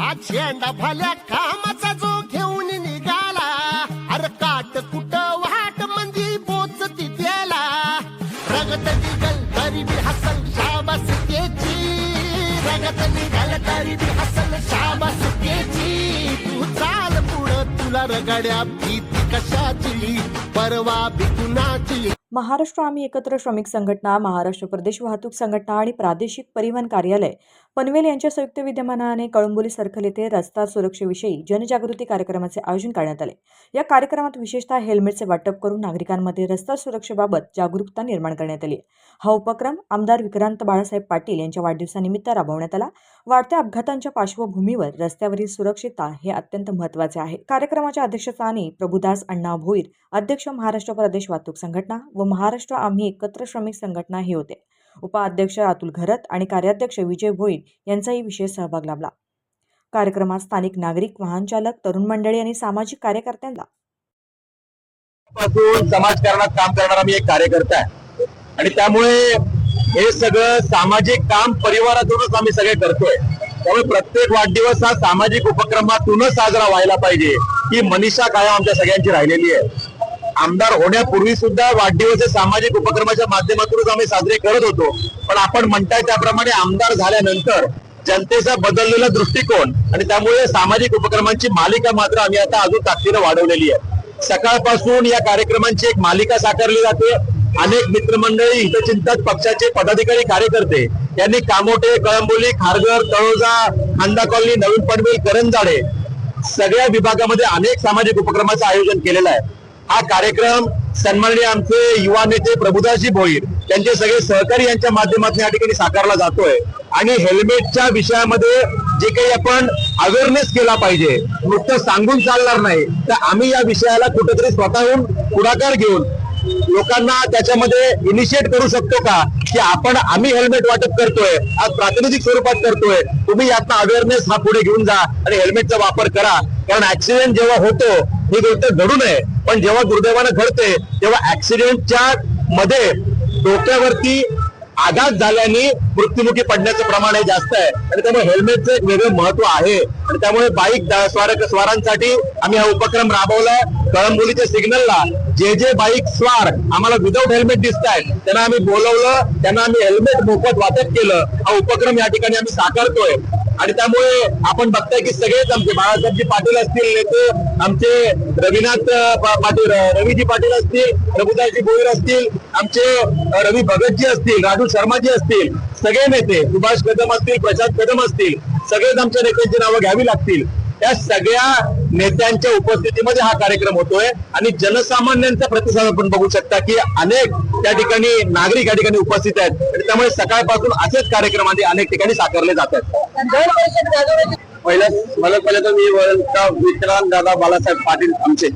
आज झेंडा भल्या कामाचा जो घेऊन निघाला. अरे काट कुट वाट म्हणजे पोचती त्याला रगत निघल तरी बी हसल शाबास त्याची. रगत निघाल तरी बी हसल शाबास त्याची. तू चाल पुढं तुला रगड्या भीती कशाची? परवा बिकुनाची महाराष्ट्र आम्ही एकत्र श्रमिक संघटना महाराष्ट्र प्रदेश वाहतूक संघटना आणि प्रादेशिक परिवहन कार्यालय. पनवेल यांच्या संयुक्त विद्यमानाने कळंबोली सर्कल येथे रस्ता सुरक्षेविषयी जनजागृती कार्यक्रमाचे आयोजन करण्यात आले. या कार्यक्रमात विशेषतः हेल्मेटचे वाटप करून नागरिकांमध्ये रस्ता सुरक्षेबाबत जागरूकता निर्माण करण्यात आली. हा उपक्रम आमदार विक्रांत बाळासाहेब पाटील यांच्या वाढदिवसानिमित्त राबवण्यात आला. वाढत्या अपघातांच्या पार्श्वभूमीवर रस्त्यावरील सुरक्षितता हे अत्यंत महत्त्वाचे आहे. कार्यक्रमाच्या अध्यक्षस्थानी प्रभुदास अण्णा भोईर अध्यक्ष महाराष्ट्र प्रदेश वाहतूक संघटना व महाराष्ट्र आम्ही एकत्र श्रमिक संघटना हे होते. उपाध्यक्ष अतुल घरत आणि कार्याध्यक्ष विजय भोईर यांचाही विशेष सहभाग लाभला. कार्यक्रमात स्थानिक नागरिक वाहन चालक तरुण मंडळी आणि सामाजिक कार्यकर्त्यांना पासून समाजकारणात काम करणारा मी एक कार्यकर्ता आहे. आणि त्यामुळे हे सगळं सामाजिक काम परिवारातूनच आम्ही सगळे करतोय. त्यामुळे प्रत्येक वाढदिवस हा सामाजिक उपक्रमातूनच साजरा व्हायला पाहिजे. ही मनीषा कायम आमच्या सगळ्यांची राहिलेली आहे. आमदार होण्यापूर्वी सुद्धा वाढदिवस हे सामाजिक उपक्रमाच्या माध्यमातूनच आम्ही साजरे करत होतो. पण आपण म्हणताय त्याप्रमाणे आमदार झाल्यानंतर जनतेचा बदललेला दृष्टिकोन आणि त्यामुळे सामाजिक उपक्रमांची मालिका मात्र आम्ही आता अजून ताकदीनं वाढवलेली आहे. सकाळपासून या कार्यक्रमांची एक मालिका साकारली जाते. अनेक मित्रमंडळी हितचिंतक पक्षाचे पदाधिकारी कार्यकर्ते यांनी कामोटे कळंबोली खारघर तळोजा खांदा कॉलनी नवीन पनवेल करंजाडे सगळ्या विभागामध्ये अनेक सामाजिक उपक्रमाचं आयोजन केलेलं आहे. हा कार्यक्रम सन्माननीय आमचे युवा नेते प्रभुदासजी भोईर त्यांचे सगळे सहकारी यांच्या माध्यमातून या ठिकाणी साकारला जातोय. आणि हेल्मेटच्या विषयामध्ये जे काही आपण अवेअरनेस केला पाहिजे नुसतं सांगून चालणार नाही तर आम्ही या विषयाला कुठेतरी स्वतःहून पुढाकार घेऊन लोकांना त्याच्यामध्ये इनिशिएट करू शकतो का? की आपण आम्ही हेल्मेट वाटप करतोय आज प्रातिनिधिक स्वरूपात करतोय तुम्ही यातनं अवेअरनेस हा पुढे घेऊन जा आणि हेल्मेटचा वापर करा. कारण ऍक्सिडेंट जेव्हा होतो ही गोष्ट घडू नये. पण जेव्हा दुर्दैवानं घडते तेव्हा ऍक्सिडेंटच्या मध्ये डोक्यावरती आघात झाल्याने मृत्युमुखी पडण्याचं प्रमाण हे जास्त आहे. आणि त्यामुळे हेल्मेटचं एक वेगळं महत्त्व आहे. आणि त्यामुळे बाईक स्वारक स्वारांसाठी आम्ही हा उपक्रम राबवलाय कळंबोलीच्या सिग्नलला जे जे बाईक स्वार आम्हाला विदाऊट हेल्मेट दिसत आहेत त्यांना आम्ही बोलवलं त्यांना आम्ही हेल्मेट मोफत वाटप केलं. हा उपक्रम या ठिकाणी आम्ही साकारतोय. आणि त्यामुळे आपण बघताय की सगळेच आमचे बाळासाहेबजी पाटील असतील नेते आमचे रविनाथ पाटील रवीजी पाटील असतील प्रभुदासजी गोयर असतील आमचे रवी भगतजी असतील राजू शर्माजी असतील सगळे नेते सुभाष कदम असतील प्रशांत कदम असतील सगळेच आमच्या नेत्यांची नावं घ्यावी लागतील. त्या सगळ्या नेत्यांच्या उपस्थितीमध्ये हा कार्यक्रम होतोय. आणि जनसामान्यांचा प्रतिसाद आपण बघू शकता की अनेक त्या ठिकाणी नागरिक या ठिकाणी उपस्थित आहेत. आणि त्यामुळे सकाळपासून असेच कार्यक्रम आधी अनेक ठिकाणी साकारले जातात पहिल्या मला पहिलं तर मी विक्रांत दादा बाळासाहेब पाटील आमचे.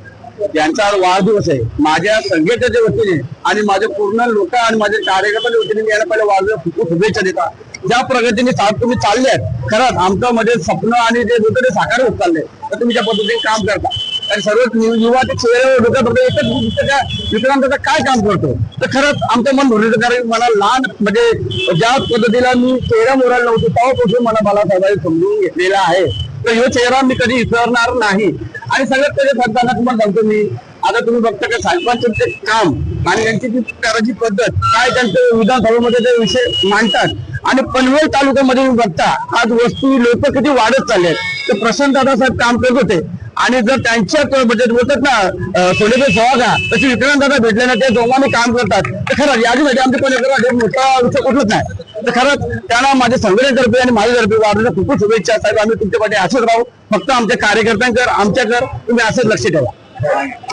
यांचा आज वाढदिवस आहे. माझ्या संघटनेच्या वतीने आणि माझ्या पूर्ण लोक आणि माझ्या कार्यकर्त्याच्या वतीने मी यांना पहिल्या वाढदिवस खूप शुभेच्छा देता ज्या प्रगतीने सा- तुम्ही चालले आहेत खरंच आमचं म्हणजे स्वप्न आणि जे होतं ते साकार होत चालले तर तुम्ही ज्या पद्धतीने काम करता. आणि सर्व युवा ते चेहऱ्यावर डोक्यात एकच त्या काय काम करतो? तर खरंच आमचं मन भरलं कारण मला लहान म्हणजे ज्या पद्धतीला मी चेहरा मोरायला नव्हतो तेव्हापासून मला मला साहेबांनी समजून घेतलेला आहे. तर ह्यो चेहरा मी कधी विसरणार नाही. आणि सगळ्यात पहिले सांगताना तुम्हाला सांगतो मी आता तुम्ही बघता का साहेबांचं काम आणि त्यांची ती करायची पद्धत काय त्यांचं विधानसभेमध्ये ते विषय मांडतात आणि पनवेल तालुक्यामध्ये तुम्ही बघता आज वस्तू लोक किती वाढत चालले आहेत तर प्रशांत दादा साहेब काम करत होते. आणि जर त्यांच्या बजेट बोलतात ना सोनेबे सोहागा तशी विक्रांत दादा भेटले ना ते दोघांनी काम करतात. तर खरंच यादीमध्ये आमच्या पनवेल मोठा विषय कुठलंच नाही. तर खरंच त्यांना माझ्या संघटनेतर्फे आणि माझ्यातर्फे वाढलेल्या खूप खूप शुभेच्छा. साहेब आम्ही तुमच्या पाठी असंच राहू. फक्त आमच्या कार्यकर्त्यांकर आमच्याकर तुम्ही असंच लक्ष ठेवा.